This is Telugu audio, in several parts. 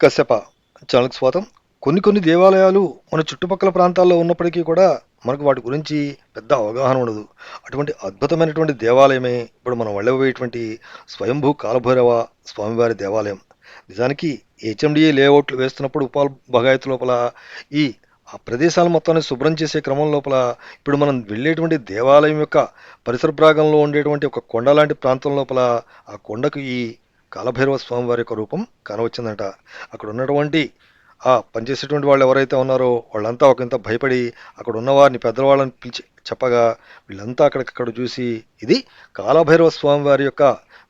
కశ్యప ఛానల్కి స్వాతం కొన్ని కొన్ని దేవాలయాలు మన చుట్టుపక్కల ప్రాంతాల్లో ఉన్నప్పటికీ కూడా మనకు వాటి గురించి పెద్ద అవగాహన ఉండదు. అటువంటి అద్భుతమైనటువంటి దేవాలయమే ఇప్పుడు మనం వెళ్ళబోయేటువంటి స్వయంభూ కాలభైరవ స్వామివారి దేవాలయం. నిజానికి హెచ్ఎండిఏ లేఅవుట్లు వేస్తున్నప్పుడు ఉపాల్ బగాయత్ లోపల ఈ ఆ ప్రదేశాలు మొత్తాన్ని శుభ్రం చేసే క్రమం లోపల ఇప్పుడు మనం వెళ్ళేటువంటి దేవాలయం యొక్క పరిసర ప్రాంగంలో ఉండేటువంటి ఒక కొండ లాంటి ప్రాంతం లోపల ఆ కొండకు ఈ కాలభైరవ స్వామి వారి యొక్క రూపం కానవచ్చిందంట. అక్కడ ఉన్నటువంటి ఆ పనిచేసేటువంటి వాళ్ళు ఎవరైతే ఉన్నారో వాళ్ళంతా ఒకంత భయపడి అక్కడ ఉన్న వారిని పెద్దవాళ్ళని పిలిచి చెప్పగా వీళ్ళంతా అక్కడికక్కడ చూసి ఇది కాలభైరవ స్వామి వారి యొక్క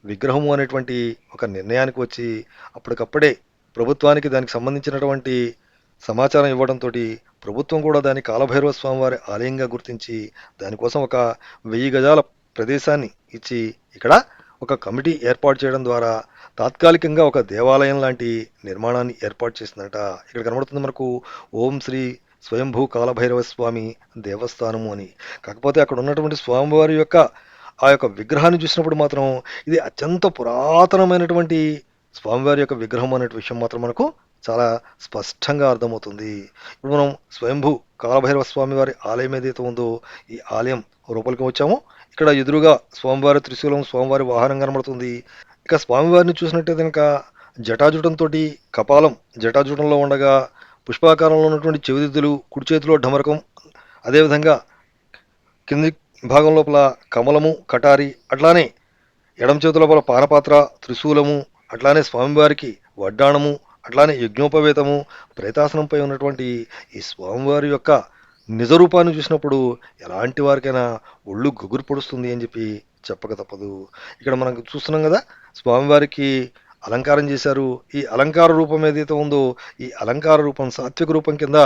విగ్రహము అనేటువంటి ఒక నిర్ణయానికి వచ్చి అప్పటికప్పుడే ప్రభుత్వానికి దానికి సంబంధించినటువంటి సమాచారం ఇవ్వడంతో ప్రభుత్వం కూడా దాన్ని కాలభైరవ స్వామివారి ఆలయంగా గుర్తించి దానికోసం ఒక వెయ్యి గజాల ప్రదేశాన్ని ఇచ్చి ఇక్కడ ఒక కమిటీ ఏర్పాటు చేయడం ద్వారా తాత్కాలికంగా ఒక దేవాలయం లాంటి నిర్మాణాన్ని ఏర్పాటు చేసిందట. ఇక్కడ కనబడుతుంది మనకు ఓం శ్రీ స్వయంభూ కాలభైరవ స్వామి దేవస్థానము అని. కాకపోతే అక్కడ ఉన్నటువంటి స్వామివారి యొక్క ఆ యొక్క విగ్రహాన్ని చూసినప్పుడు మాత్రం ఇది అత్యంత పురాతనమైనటువంటి స్వామివారి యొక్క విగ్రహం అనే విషయం మాత్రం మనకు చాలా స్పష్టంగా అర్థమవుతుంది. ఇప్పుడు మనం స్వయంభూ కాలభైరవ స్వామి వారి ఆలయం ఏదైతే ఉందో ఈ ఆలయం రూపలికి వచ్చామో ఇక్కడ ఎదురుగా స్వామివారి త్రిశూలం స్వామివారి వాహనం కనబడుతుంది. ఇక స్వామివారిని చూసినట్టయితే కనుక జటాజుటంతో కపాలం జటాజుటంలో ఉండగా పుష్పాకారంలో ఉన్నటువంటి చెవిదిద్దులు కుడి చేతిలో ఢమరకం అదేవిధంగా కింది భాగం లోపల కమలము కటారి అట్లానే ఎడం చేతి లోపల పానపాత్ర త్రిశూలము అట్లానే స్వామివారికి వడ్డాణము అట్లానే యజ్ఞోపవేతము ప్రేతాసనంపై ఉన్నటువంటి ఈ స్వామివారి యొక్క నిజరూపాన్ని చూసినప్పుడు ఎలాంటి వారికైనా ఒళ్ళు గుగురు పొడుస్తుంది అని చెప్పి చెప్పక తప్పదు. ఇక్కడ మనం చూస్తున్నాం కదా స్వామివారికి అలంకారం చేశారు. ఈ అలంకార రూపం ఏదైతే ఉందో ఈ అలంకార రూపం సాత్విక రూపం కింద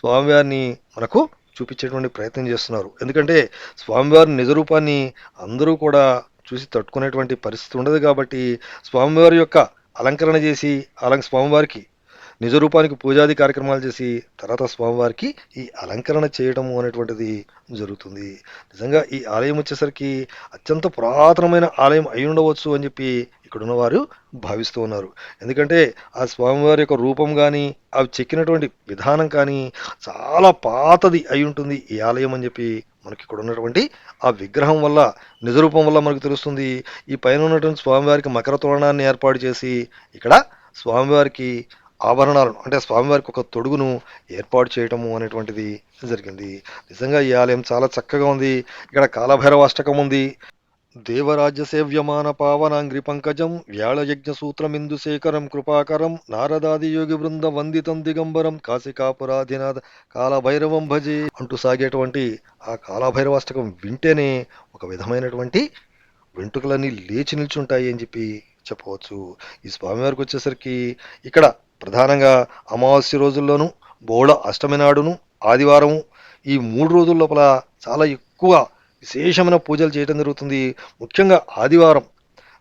స్వామివారిని మనకు చూపించేటువంటి ప్రయత్నం చేస్తున్నారు. ఎందుకంటే స్వామివారి నిజ రూపాన్ని అందరూ కూడా చూసి తట్టుకునేటువంటి పరిస్థితి ఉండదు కాబట్టి స్వామివారి యొక్క అలంకరణ చేసి అలం స్వామివారికి నిజ రూపానికి పూజాది కార్యక్రమాలు చేసి తర్వాత స్వామివారికి ఈ అలంకరణ చేయడం అనేటువంటిది జరుగుతుంది. నిజంగా ఈ ఆలయం వచ్చేసరికి అత్యంత పురాతనమైన ఆలయం అయి ఉండవచ్చు అని చెప్పి ఇక్కడున్న వారు భావిస్తూ ఉన్నారు. ఎందుకంటే ఆ స్వామివారి యొక్క రూపం కానీ అవి చెక్కినటువంటి విధానం కానీ చాలా పాతది అయి ఉంటుంది ఈ ఆలయం అని చెప్పి మనకి ఇక్కడ ఉన్నటువంటి ఆ విగ్రహం వల్ల నిజరూపం వల్ల మనకు తెలుస్తుంది. ఈ పైన ఉన్నటువంటి స్వామివారికి మకర తోరణాన్ని ఏర్పాటు చేసి ఇక్కడ స్వామివారికి ఆభరణాలను అంటే స్వామివారికి ఒక తొడుగును ఏర్పాటు చేయటము అనేటువంటిది జరిగింది. నిజంగా ఈ ఆలయం చాలా చక్కగా ఉంది. ఇక్కడ కాలభైరవ అష్టకం ఉంది. దేవరాజ్య సేవ్యమాన పావనాంగ్రి పంకజం వ్యాళయజ్ఞ సూత్రమిందు శేఖరం కృపాకరం నారదాది యోగి బృంద వందితం దిగంబరం కాశికాపురాధినాథ కాలభైరవం భజే అంటూ సాగేటువంటి ఆ కాలభైరవాష్టకం వింటేనే ఒక విధమైనటువంటి వెంట్రుకలన్నీ లేచి నిల్చుంటాయి అని చెప్పి చెప్పవచ్చు. ఈ స్వామివారికి వచ్చేసరికి ఇక్కడ ప్రధానంగా అమావాస్య రోజుల్లోనూ బోళ అష్టమి నాడును ఆదివారము ఈ మూడు రోజుల లోపల చాలా ఎక్కువ విశేషమైన పూజలు చేయడం జరుగుతుంది. ముఖ్యంగా ఆదివారం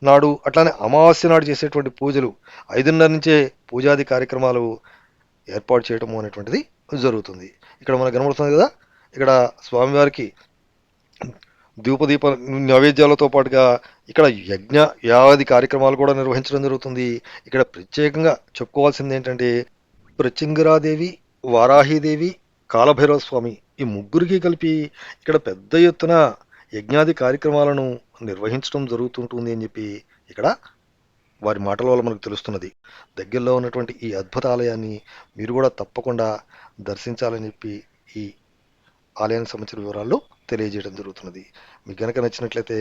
నాడు అట్లానే అమావాస్య నాడు చేసేటువంటి పూజలు ఐదున్నర నుంచే పూజాది కార్యక్రమాలు ఏర్పాటు చేయటము అనేటువంటిది జరుగుతుంది. ఇక్కడ మనకు కనబడుతుంది కదా ఇక్కడ స్వామివారికి ధూపదీప నైవేద్యాలతో పాటుగా ఇక్కడ యజ్ఞ యావది కార్యక్రమాలు కూడా నిర్వహించడం జరుగుతుంది. ఇక్కడ ప్రత్యేకంగా చెప్పుకోవాల్సింది ఏంటంటే ప్రత్యంగరాదేవి వారాహీదేవి కాలభైరవ స్వామి ఈ ముగ్గురికి కలిపి ఇక్కడ పెద్ద ఎత్తున యజ్ఞాది కార్యక్రమాలను నిర్వహించడం జరుగుతుంటుంది అని చెప్పి ఇక్కడ వారి మాటల వల్ల మనకు తెలుస్తున్నది. దగ్గరలో ఉన్నటువంటి ఈ అద్భుత ఆలయాన్ని మీరు కూడా తప్పకుండా దర్శించాలని చెప్పి ఈ ఆలయానికి సంబంధించిన వివరాలు తెలియజేయడం జరుగుతున్నది. మీకు కనుక నచ్చినట్లయితే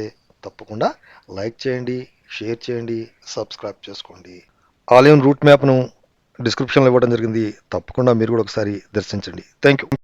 తప్పకుండా లైక్ చేయండి షేర్ చేయండి సబ్స్క్రైబ్ చేసుకోండి. ఆలయం రూట్ మ్యాప్ను డిస్క్రిప్షన్లో ఇవ్వడం జరిగింది. తప్పకుండా మీరు కూడా ఒకసారి దర్శించండి. Thank you